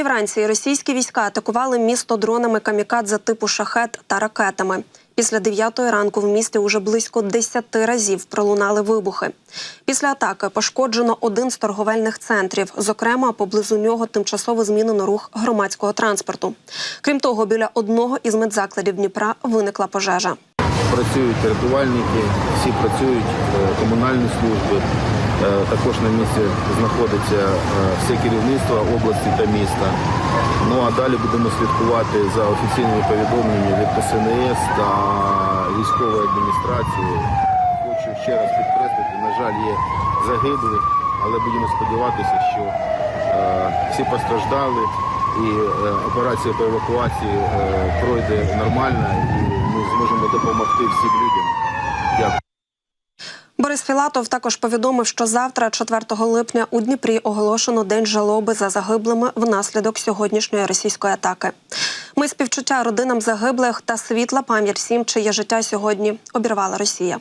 Вранці російські війська атакували місто дронами камікадзе типу шахет та ракетами. Після 9 ранку в місті уже близько 10 разів пролунали вибухи. Після атаки пошкоджено один з торговельних центрів. Зокрема, поблизу нього тимчасово змінено рух громадського транспорту. Крім того, біля одного із медзакладів Дніпра виникла пожежа. Працюють рятувальники, всі працюють, е, комунальні служби. Е, Також на місці знаходиться е, все керівництво області та міста. Ну а далі будемо слідкувати за офіційними повідомленнями від СНС та військової адміністрації. Хочу ще раз підкреслити, на жаль, є загиблі, але будемо сподіватися, що е, всі постраждали і операція по евакуації пройде нормально і ми зможемо допомогти всім людям. Дякую. Філатов також повідомив, що завтра, 4 липня, у Дніпрі оголошено день жалоби за загиблими внаслідок сьогоднішньої російської атаки. Ми співчуття родинам загиблих та світла пам'ять всім, чиє життя сьогодні обірвала Росія.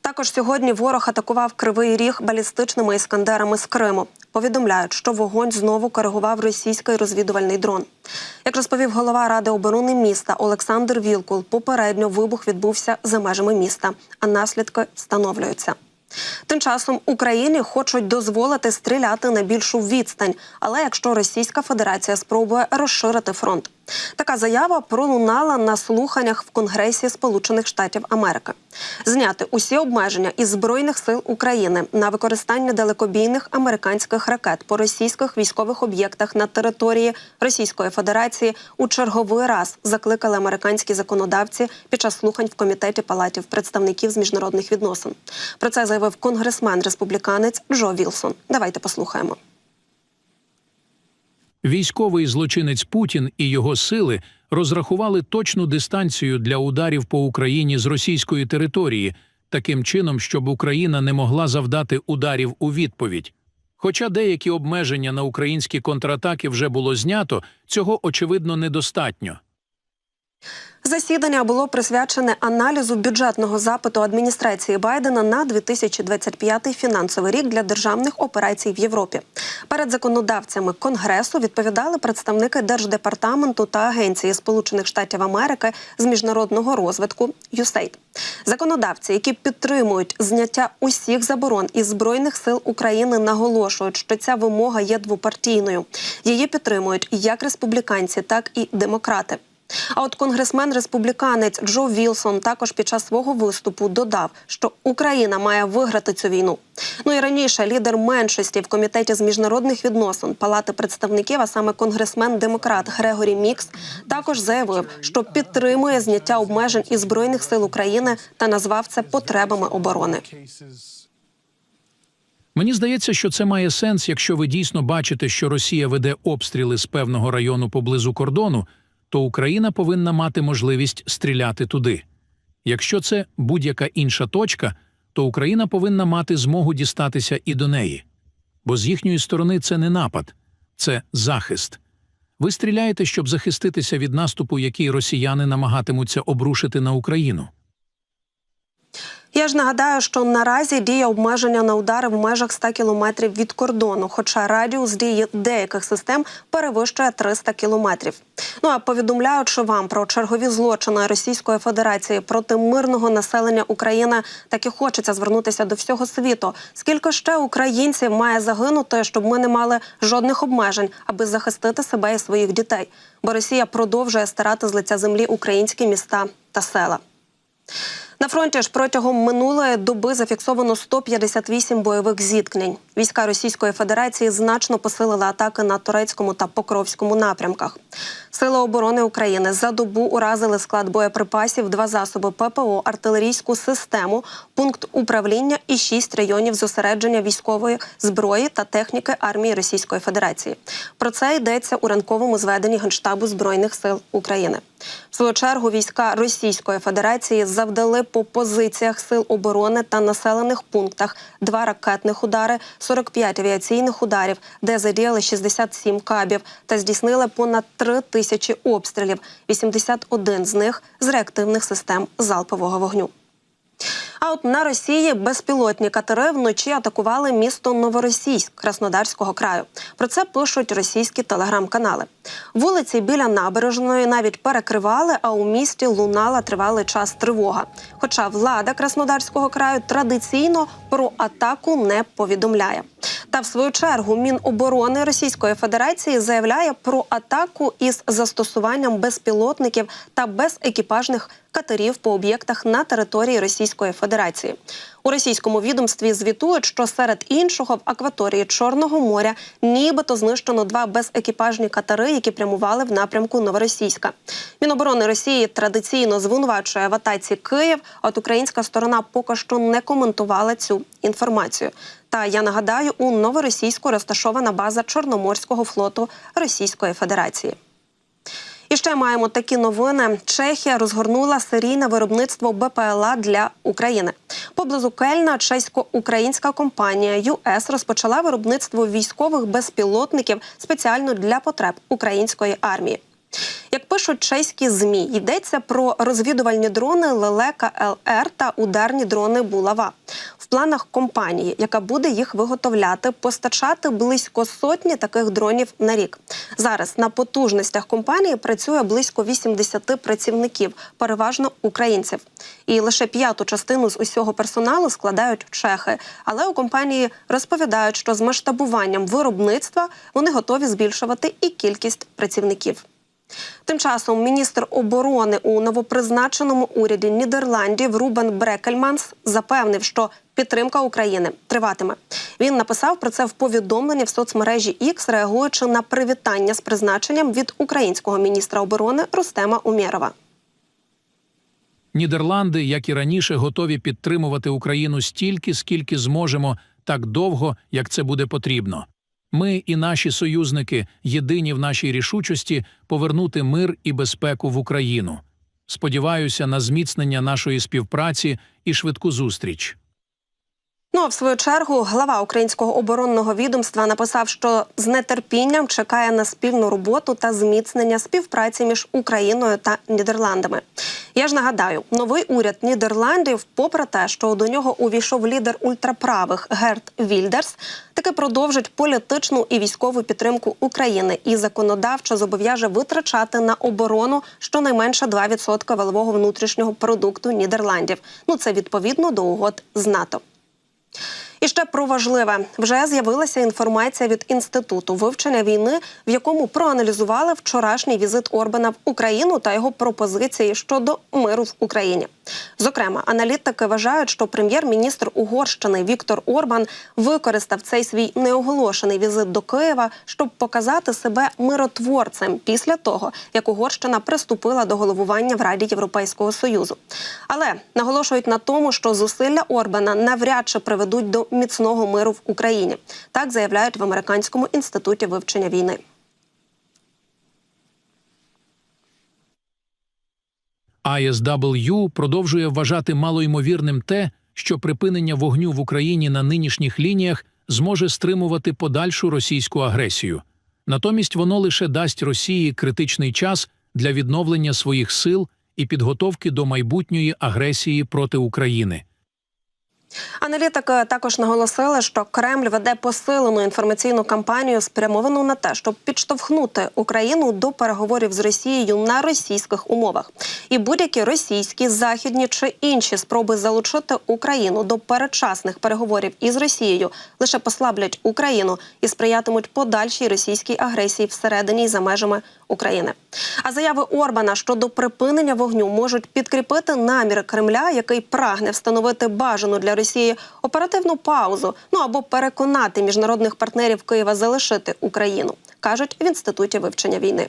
Також сьогодні ворог атакував кривий ріг балістичними іскандерами з Криму. Повідомляють, що вогонь знову коригував російський розвідувальний дрон. Як розповів голова ради оборони міста Олександр Вілкул, попередньо вибух відбувся за межами міста, а наслідки встановлюються. Тим часом Україні хочуть дозволити стріляти на більшу відстань, але якщо Російська Федерація спробує розширити фронт, така заява пролунала на слуханнях в Конгресі Сполучених Штатів Америки. Зняти усі обмеження із збройних сил України на використання далекобійних американських ракет по російських військових об'єктах на території Російської Федерації у черговий раз закликали американські законодавці під час слухань в комітеті палатів представників з міжнародних відносин. Про це заявив конгресмен республіканець Джо Вілсон. Давайте послухаємо. Військовий злочинець Путін і його сили розрахували точну дистанцію для ударів по Україні з російської території, таким чином, щоб Україна не могла завдати ударів у відповідь. Хоча деякі обмеження на українські контратаки вже було знято, цього очевидно недостатньо. Засідання було присвячене аналізу бюджетного запиту адміністрації Байдена на 2025 фінансовий рік для державних операцій в Європі. Перед законодавцями конгресу відповідали представники держдепартаменту та агенції Сполучених Штатів Америки з міжнародного розвитку USAID. Законодавці, які підтримують зняття усіх заборон із збройних сил України, наголошують, що ця вимога є двопартійною. Її підтримують як республіканці, так і демократи. А от конгресмен-республіканець Джо Вілсон також під час свого виступу додав, що Україна має виграти цю війну. Ну і раніше лідер меншості в комітеті з міжнародних відносин Палати представників, а саме конгресмен-демократ Грегорі Мікс, також заявив, що підтримує зняття обмежень із збройних сил України та назвав це потребами оборони. Мені здається, що це має сенс, якщо ви дійсно бачите, що Росія веде обстріли з певного району поблизу кордону, то Україна повинна мати можливість стріляти туди. Якщо це будь-яка інша точка, то Україна повинна мати змогу дістатися і до неї. Бо з їхньої сторони це не напад, це захист. Ви стріляєте, щоб захиститися від наступу, який росіяни намагатимуться обрушити на Україну. Я ж нагадаю, що наразі діє обмеження на удари в межах 100 кілометрів від кордону, хоча радіус дії деяких систем перевищує 300 кілометрів. Ну а повідомляючи вам про чергові злочини Російської Федерації проти мирного населення України, так і хочеться звернутися до всього світу. Скільки ще українців має загинути, щоб ми не мали жодних обмежень, аби захистити себе і своїх дітей? Бо Росія продовжує стирати з лиця землі українські міста та села. На фронті ж протягом минулої доби зафіксовано 158 бойових зіткнень. Війська Російської Федерації значно посилили атаки на турецькому та покровському напрямках. Сили оборони України за добу уразили склад боєприпасів, два засоби ППО, артилерійську систему, пункт управління і шість районів зосередження військової зброї та техніки армії Російської Федерації. Про це йдеться у ранковому зведенні Генштабу збройних сил України. В свою чергу війська Російської Федерації завдали по позиціях сил оборони та населених пунктах два ракетних удари, 45 авіаційних ударів, де задіяли 67 кабів та здійснили понад 3 тисячі обстрілів, 81 з них з реактивних систем залпового вогню. А от на Росії безпілотні катери вночі атакували місто Новоросійськ Краснодарського краю. Про це пишуть російські телеграм-канали. Вулиці біля набережної навіть перекривали, а у місті лунала тривалий час тривога. Хоча влада Краснодарського краю традиційно про атаку не повідомляє. Та в свою чергу Міноборони Російської Федерації заявляє про атаку із застосуванням безпілотників та безекіпажних катерів по об'єктах на території Російської Федерації. У російському відомстві звітують, що серед іншого в акваторії Чорного моря нібито знищено два безекіпажні катери, які прямували в напрямку Новоросійська. Міноборони Росії традиційно звинувачує в атаці Київ. От українська сторона поки що не коментувала цю інформацію. Та я нагадаю, у новоросійську розташована база Чорноморського флоту Російської Федерації. І ще маємо такі новини. Чехія розгорнула серійне виробництво БПЛА для України. Поблизу Кельна чесько-українська компанія ЮС розпочала виробництво військових безпілотників спеціально для потреб української армії. Як пишуть чеські змі, йдеться про розвідувальні дрони Лелека ЛР та ударні дрони Булава. В планах компанії, яка буде їх виготовляти, постачати близько сотні таких дронів на рік. Зараз на потужностях компанії працює близько 80 працівників, переважно українців. І лише п'яту частину з усього персоналу складають чехи. Але у компанії розповідають, що з масштабуванням виробництва вони готові збільшувати і кількість працівників. Тим часом міністр оборони у новопризначеному уряді Нідерландів Рубен Брекельманс запевнив, що підтримка України триватиме. Він написав про це в повідомленні в соцмережі X, реагуючи на привітання з призначенням від українського міністра оборони Рустема Умєрова. Нідерланди, як і раніше, готові підтримувати Україну стільки, скільки зможемо, так довго, як це буде потрібно. Ми і наші союзники єдині в нашій рішучості повернути мир і безпеку в Україну. Сподіваюся на зміцнення нашої співпраці і швидку зустріч. Ну а в свою чергу глава українського оборонного відомства написав, що з нетерпінням чекає на спільну роботу та зміцнення співпраці між Україною та Нідерландами. Я ж нагадаю, новий уряд Нідерландів, попри те, що до нього увійшов лідер ультраправих Герт Вільдерс, таки продовжить політичну і військову підтримку України і законодавчо зобов'яже витрачати на оборону щонайменше 2% валового внутрішнього продукту Нідерландів. Ну це відповідно до угод з НАТО. І ще про важливе вже з'явилася інформація від інституту вивчення війни, в якому проаналізували вчорашній візит Орбана в Україну та його пропозиції щодо миру в Україні. Зокрема, аналітики вважають, що прем'єр-міністр Угорщини Віктор Орбан використав цей свій неоголошений візит до Києва, щоб показати себе миротворцем після того, як Угорщина приступила до головування в Раді Європейського союзу. Але наголошують на тому, що зусилля Орбана навряд чи приведуть до міцного миру в Україні. Так заявляють в американському інституті вивчення війни. ISW продовжує вважати малоймовірним те, що припинення вогню в Україні на нинішніх лініях зможе стримувати подальшу російську агресію. Натомість воно лише дасть Росії критичний час для відновлення своїх сил і підготовки до майбутньої агресії проти України. Аналітики також наголосили, що Кремль веде посилену інформаційну кампанію, спрямовану на те, щоб підштовхнути Україну до переговорів з Росією на російських умовах. І будь-які російські, західні чи інші спроби залучити Україну до передчасних переговорів із Росією лише послаблять Україну і сприятимуть подальшій російській агресії всередині і за межами України. А заяви Орбана щодо припинення вогню можуть підкріпити наміри Кремля, який прагне встановити бажану для Росії оперативну паузу, ну або переконати міжнародних партнерів Києва залишити Україну, кажуть в інституті вивчення війни.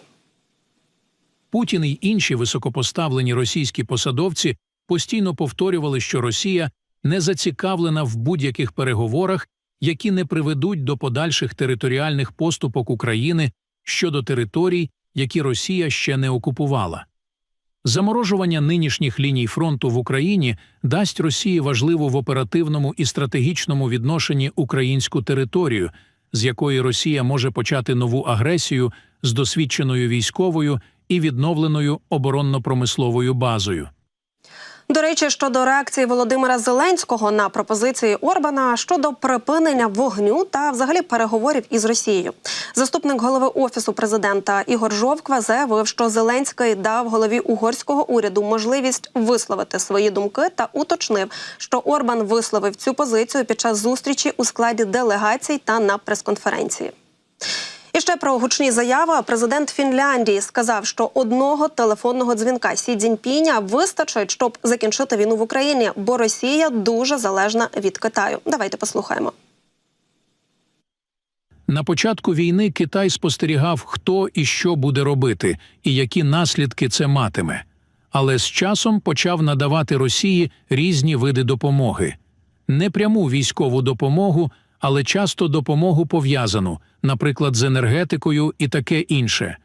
Путін і інші високопоставлені російські посадовці постійно повторювали, що Росія не зацікавлена в будь-яких переговорах, які не приведуть до подальших територіальних поступок України щодо територій, які Росія ще не окупувала. Заморожування нинішніх ліній фронту в Україні дасть Росії важливу в оперативному і стратегічному відношенні українську територію, з якої Росія може почати нову агресію з досвідченою військовою і відновленою оборонно-промисловою базою. До речі, щодо реакції Володимира Зеленського на пропозиції Орбана щодо припинення вогню та взагалі переговорів із Росією, заступник голови офісу президента Ігор Жовква заявив, що Зеленський дав голові угорського уряду можливість висловити свої думки та уточнив, що Орбан висловив цю позицію під час зустрічі у складі делегацій та на прес-конференції. І ще про гучні заяви. Президент Фінляндії сказав, що одного телефонного дзвінка Сі Цзіньпіня вистачить, щоб закінчити війну в Україні, бо Росія дуже залежна від Китаю. Давайте послухаємо. На початку війни Китай спостерігав, хто і що буде робити, і які наслідки це матиме. Але з часом почав надавати Росії різні види допомоги, не пряму військову допомогу, але часто допомогу пов'язану, наприклад, з енергетикою і таке інше.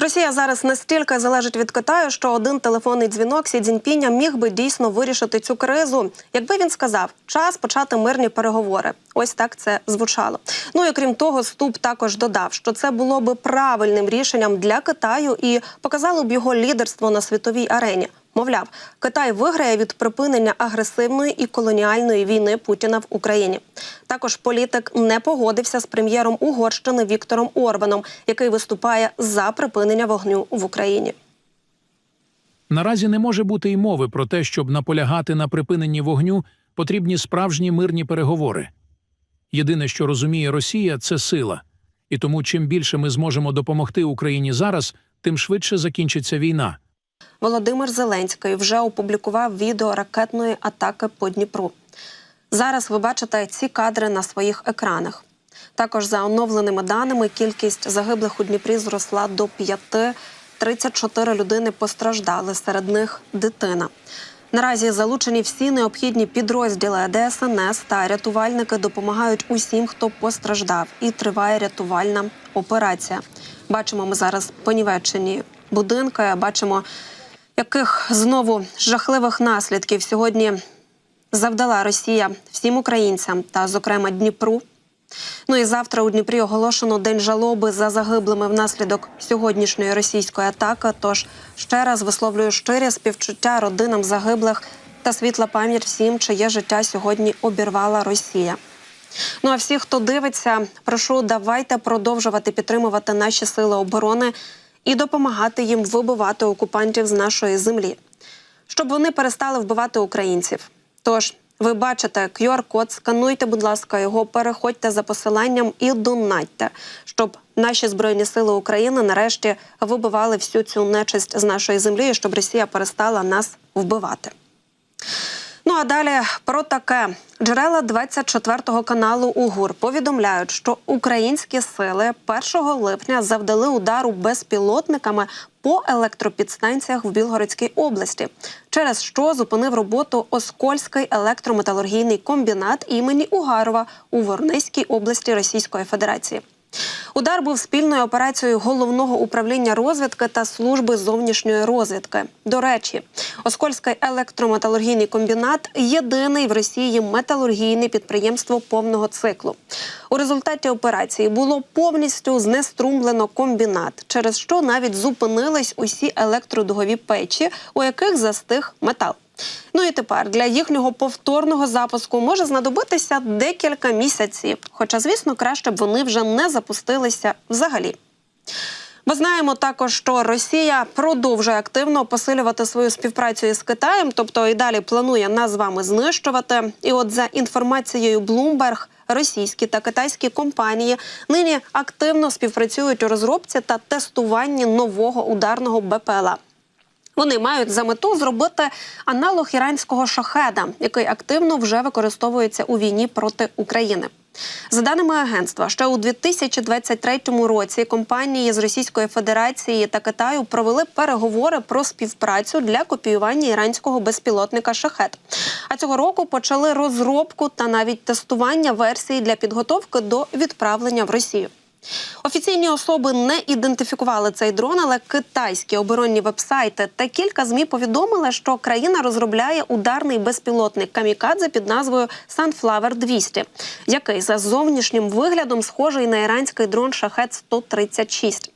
Росія зараз настільки залежить від Китаю, що один телефонний дзвінок Сі Цзіньпіня міг би дійсно вирішити цю кризу, якби він сказав час почати мирні переговори. Ось так це звучало. Ну і крім того, Ступ також додав, що це було би правильним рішенням для Китаю і показало б його лідерство на світовій арені. Мовляв, Китай виграє від припинення агресивної і колоніальної війни Путіна в Україні. Також політик не погодився з прем'єром Угорщини Віктором Орбаном, який виступає за припинення вогню в Україні. Наразі не може бути й мови про те, щоб наполягати на припиненні вогню, потрібні справжні мирні переговори. Єдине, що розуміє Росія, це сила. І тому, чим більше ми зможемо допомогти Україні зараз, тим швидше закінчиться війна. Володимир Зеленський вже опублікував відео ракетної атаки по Дніпру. Зараз ви бачите ці кадри на своїх екранах. Також за оновленими даними кількість загиблих у Дніпрі зросла до п'яти. 34 людини постраждали, серед них дитина. Наразі залучені всі необхідні підрозділи ДСНС та рятувальники допомагають усім, хто постраждав, і триває рятувальна операція. Бачимо ми зараз понівечені будинки. Бачимо, яких знову жахливих наслідків сьогодні завдала Росія всім українцям та, зокрема, Дніпру. Ну і завтра у Дніпрі оголошено день жалоби за загиблими внаслідок сьогоднішньої російської атаки. Тож ще раз висловлюю щирі співчуття родинам загиблих та світла пам'ять всім, чиє життя сьогодні обірвала Росія. Ну а всі, хто дивиться, прошу давайте продовжувати підтримувати наші сили оборони і допомагати їм вибивати окупантів з нашої землі, щоб вони перестали вбивати українців. Тож ви бачите QR-код, скануйте, будь ласка, його, переходьте за посиланням і донатьте, щоб наші збройні сили України нарешті вибивали всю цю нечисть з нашої землі, і щоб Росія перестала нас вбивати. Ну а далі про таке джерела 24-го каналу УГУР повідомляють, що українські сили 1 липня завдали удару безпілотниками по електропідстанціях в Білгородській області, через що зупинив роботу Оскольський електрометалургійний комбінат імені Угарова у Ворнеській області Російської Федерації. Удар був спільною операцією головного управління розвідки та служби зовнішньої розвідки. До речі, Оскольський електрометалургійний комбінат єдиний в Росії металургійне підприємство повного циклу. У результаті операції було повністю знеструмлено комбінат, через що навіть зупинились усі електродугові печі, у яких застиг метал. Ну і тепер для їхнього повторного запуску може знадобитися декілька місяців. Хоча, звісно, краще б вони вже не запустилися взагалі. Ми знаємо також, що Росія продовжує активно посилювати свою співпрацю із Китаєм, тобто і далі планує нас з вами знищувати. І от за інформацією Bloomberg, російські та китайські компанії нині активно співпрацюють у розробці та тестуванні нового ударного БПЛА. Вони мають за мету зробити аналог іранського шахеда, який активно вже використовується у війні проти України. За даними агентства, ще у 2023 році компанії з Російської Федерації та Китаю провели переговори про співпрацю для копіювання іранського безпілотника шахет. А цього року почали розробку та навіть тестування версії для підготовки до відправлення в Росію. Офіційні особи не ідентифікували цей дрон, але китайські оборонні вебсайти та кілька змі повідомили, що країна розробляє ударний безпілотник камікадзе під назвою Sunflower 200, який за зовнішнім виглядом схожий на іранський дрон Шахет 136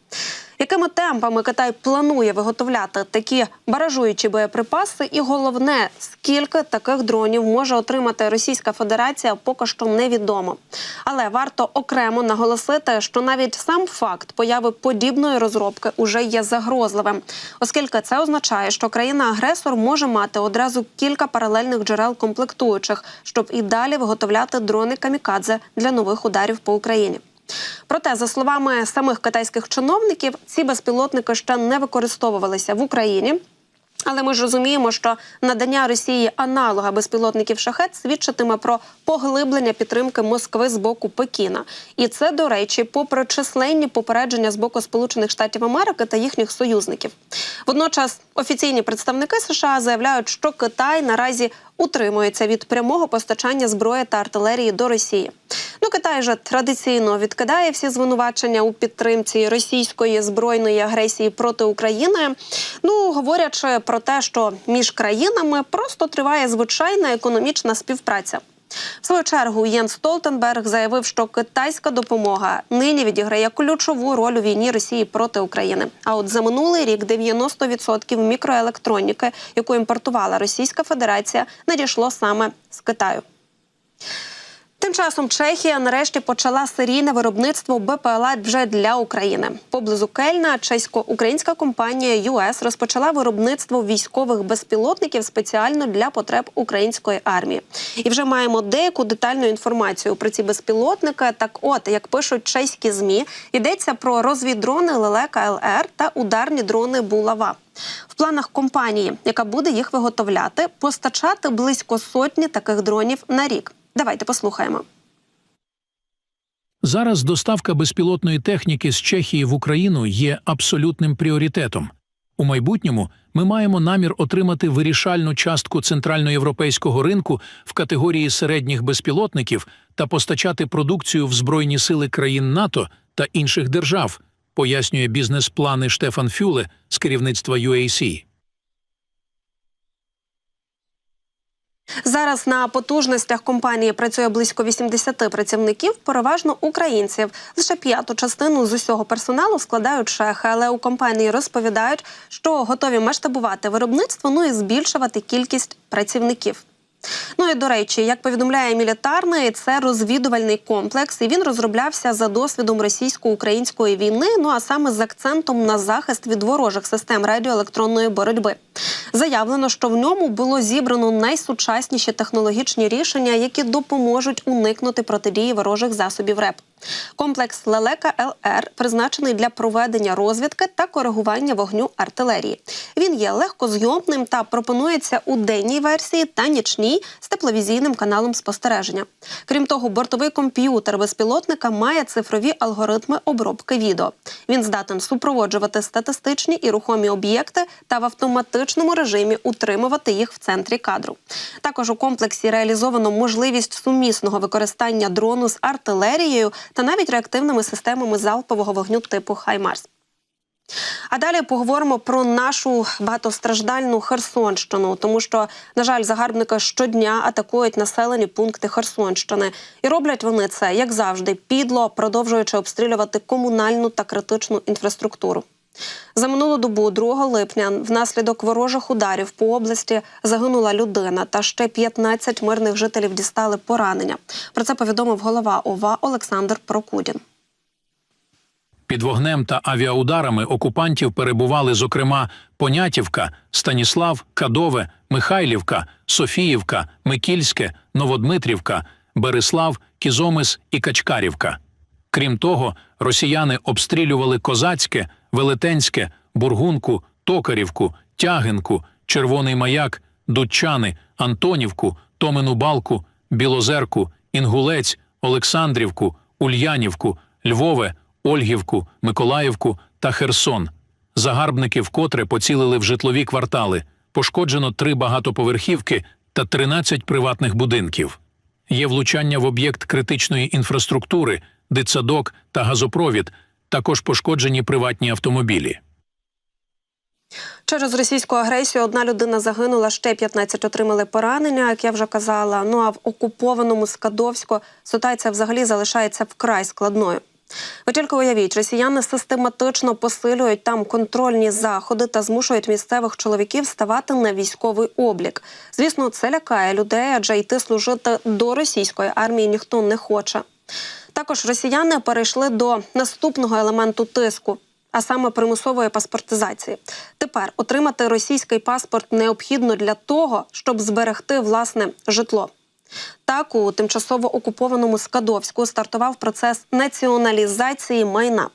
Якими темпами Китай планує виготовляти такі баражуючі боєприпаси, і головне, скільки таких дронів може отримати Російська Федерація, поки що невідомо. Але варто окремо наголосити, що навіть сам факт появи подібної розробки уже є загрозливим, оскільки це означає, що країна-агресор може мати одразу кілька паралельних джерел комплектуючих, щоб і далі виготовляти дрони камікадзе для нових ударів по Україні. Проте, за словами самих китайських чиновників, ці безпілотники ще не використовувалися в Україні. Але ми ж розуміємо, що надання Росії аналога безпілотників шахет свідчитиме про поглиблення підтримки Москви з боку Пекіна. І це, до речі, попри численні попередження з боку Сполучених Штатів Америки та їхніх союзників. Водночас офіційні представники США заявляють, що Китай наразі утримується від прямого постачання зброї та артилерії до Росії. Ну, Китай же традиційно відкидає всі звинувачення у підтримці російської збройної агресії проти України. Ну говорячи про те, що між країнами просто триває звичайна економічна співпраця. В свою чергу Єн Столтенберг заявив, що китайська допомога нині відіграє ключову роль у війні Росії проти України. А от за минулий рік 90% мікроелектроніки, яку імпортувала Російська Федерація, надійшло саме з Китаю. Тим часом Чехія нарешті почала серійне виробництво БПЛА вже для України. Поблизу Кельна чесько-українська компанія ЮС розпочала виробництво військових безпілотників спеціально для потреб української армії. І вже маємо деяку детальну інформацію про ці безпілотники. Так, от як пишуть чеські змі, йдеться про розвіддрони Лелека ЛР та ударні дрони Булава. В планах компанії, яка буде їх виготовляти, постачати близько сотні таких дронів на рік. Давайте послухаємо. Зараз доставка безпілотної техніки з Чехії в Україну є абсолютним пріоритетом. У майбутньому ми маємо намір отримати вирішальну частку центральноєвропейського ринку в категорії середніх безпілотників та постачати продукцію в збройні сили країн НАТО та інших держав, пояснює бізнес-плани Штефан Фюле з керівництва UAC. Зараз на потужностях компанії працює близько 80 працівників, переважно українців. Лише п'яту частину з усього персоналу складають шехи, але у компанії розповідають, що готові масштабувати виробництво, ну і збільшувати кількість працівників. Ну і до речі, як повідомляє мілітарний, це розвідувальний комплекс, і він розроблявся за досвідом російсько-української війни. Ну а саме з акцентом на захист від ворожих систем радіоелектронної боротьби. Заявлено, що в ньому було зібрано найсучасніші технологічні рішення, які допоможуть уникнути протидії ворожих засобів РЕП. Комплекс Лелека ЛР призначений для проведення розвідки та коригування вогню артилерії. Він є легкозйомним та пропонується у денній версії та нічній з тепловізійним каналом спостереження. Крім того, бортовий комп'ютер безпілотника має цифрові алгоритми обробки відео. Він здатен супроводжувати статистичні і рухомі об'єкти та в автоматичному режимі утримувати їх в центрі кадру. Також у комплексі реалізовано можливість сумісного використання дрону з артилерією та навіть реактивними системами залпового вогню типу Хаймарс. А далі поговоримо про нашу багатостраждальну Херсонщину, тому що, на жаль, загарбники щодня атакують населені пункти Херсонщини, і роблять вони це як завжди, підло, продовжуючи обстрілювати комунальну та критичну інфраструктуру. За минулу добу, 2 липня, внаслідок ворожих ударів по області загинула людина, та ще 15 мирних жителів дістали поранення. Про це повідомив голова ОВА Олександр Прокудін. Під вогнем та авіаударами окупантів перебували, зокрема, Понятівка, Станіслав, Кадове, Михайлівка, Софіївка, Микільське, Новодмитрівка, Береслав, Кізомис і Качкарівка. Крім того, росіяни обстрілювали Козацьке, Велетенське, Бургунку, Токарівку, Тягинку, Червоний Маяк, Дудчани, Антонівку, Томину Балку, Білозерку, Інгулець, Олександрівку, Ульянівку, Львове, Ольгівку, Миколаївку та Херсон. Загарбники вкотре поцілили в житлові квартали. Пошкоджено три багатоповерхівки та 13 приватних будинків. Є влучання в об'єкт критичної інфраструктури, дитсадок та газопровід, також пошкоджені приватні автомобілі. Через російську агресію одна людина загинула, ще 15 отримали поранення, як я вже казала. Ну а в окупованому Скадовську ситуація взагалі залишається вкрай складною. Ви тільки уявіть, росіяни систематично посилюють там контрольні заходи та змушують місцевих чоловіків ставати на військовий облік. Звісно, це лякає людей, адже йти служити до російської армії ніхто не хоче. Також росіяни перейшли до наступного елементу тиску, а саме примусової паспортизації. Тепер отримати російський паспорт необхідно для того, щоб зберегти власне житло. Так, у тимчасово окупованому Скадовську стартував процес націоналізації майна.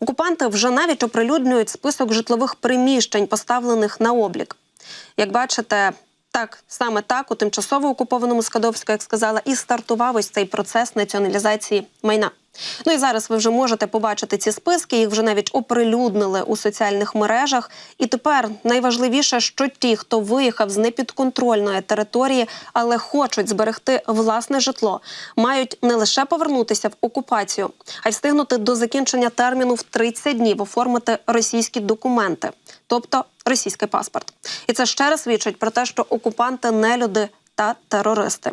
Окупанти вже навіть оприлюднюють список житлових приміщень, поставлених на облік. Як бачите, так саме так у тимчасово окупованому Скадовську, як сказала, і стартував ось цей процес націоналізації майна. Ну і зараз ви вже можете побачити ці списки. Їх вже навіть оприлюднили у соціальних мережах. І тепер найважливіше, що ті, хто виїхав з непідконтрольної території, але хочуть зберегти власне житло, мають не лише повернутися в окупацію, а й встигнути до закінчення терміну в 30 днів оформити російські документи, тобто російський паспорт. І це ще раз свідчить про те, що окупанти не люди та терористи.